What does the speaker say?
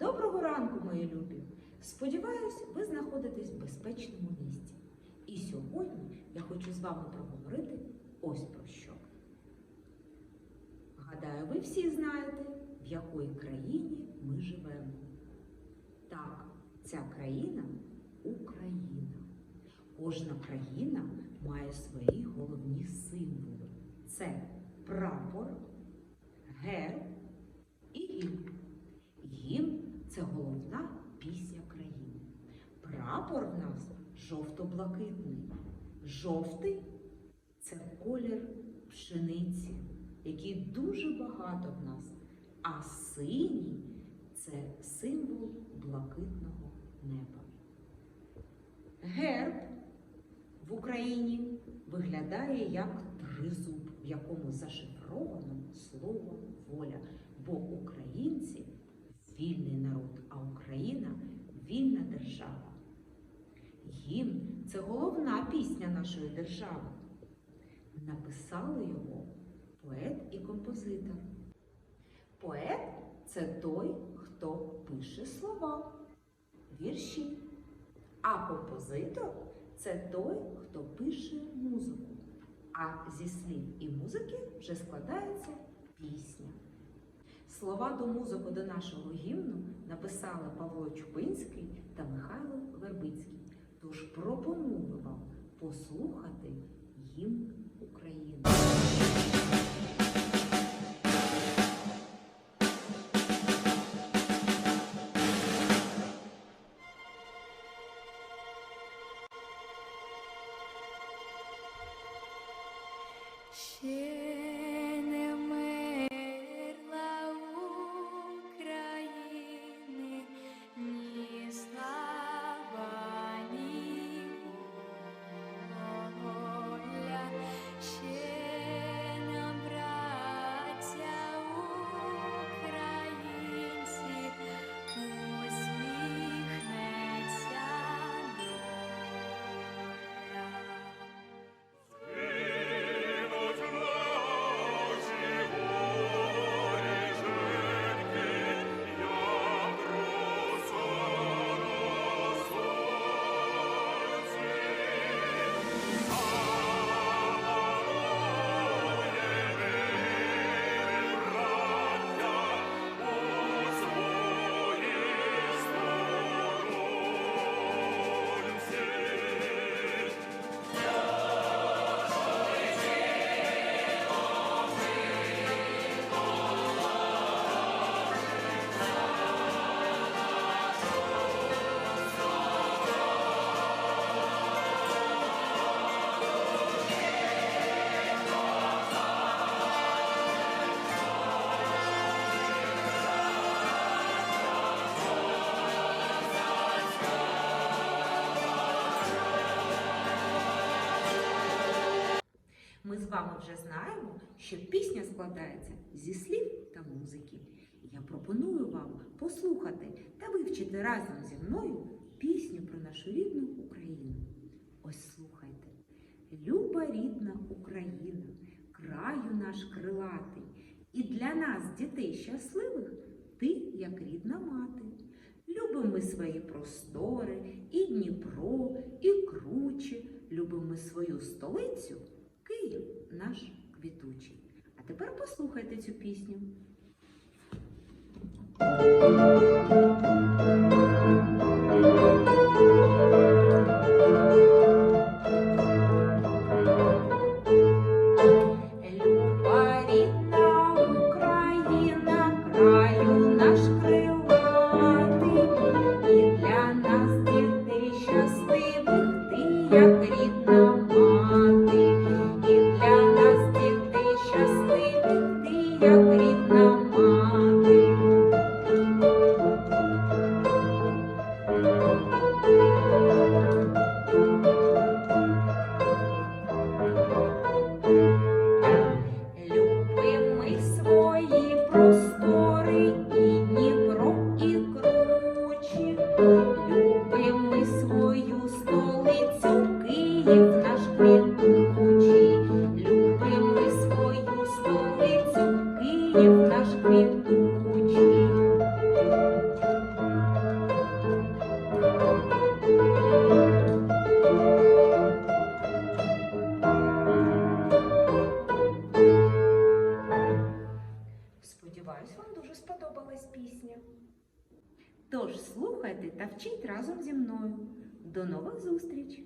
Доброго ранку, мої любі! Сподіваюсь, ви знаходитесь в безпечному місці. І сьогодні я хочу з вами проговорити ось про що. Гадаю, ви всі знаєте, в якої країні ми живемо. Так, ця країна Україна. Кожна країна має свої головні символи. Це прапор, герб і гімн. Гімн це головна пісня країни. Прапор в нас жовто-блакитний. Жовтий це колір пшениці, який дуже багато в нас. А синій це символ блакитного неба. Герб в Україні виглядає як тризуб, в якому зашифровано слово воля. Бо українці вільний народ, а Україна вільна держава. Гімн це головна пісня нашої держави. Написали його поет і композитор. Поет це той, хто пише слова, вірші. А композитор це той, хто пише музику. А зі слів і музики вже складається пісня. Слова до музику до нашого гімну написали Павло Чупинський та Михайло Вербицький. Тож пропоную вам послухати гімн України. Вами вже знаємо, що пісня складається зі слів та музики. Я пропоную вам послухати та вивчити разом зі мною пісню про нашу рідну Україну. Ось слухайте. Люба рідна Україна, краю наш крилатий, і для нас, дітей щасливих, ти як рідна мати. Любимо ми свої простори, і Дніпро, і кручі, любимо ми свою столицю, Київ наш квітучий. А тепер послухайте цю пісню. Київ наш квітучий, любим ми свою столицю, Київ наш квітучий. Сподіваюсь, вам дуже сподобалась пісня. Тож слухайте та вчіть разом зі мною. До нових зустріч!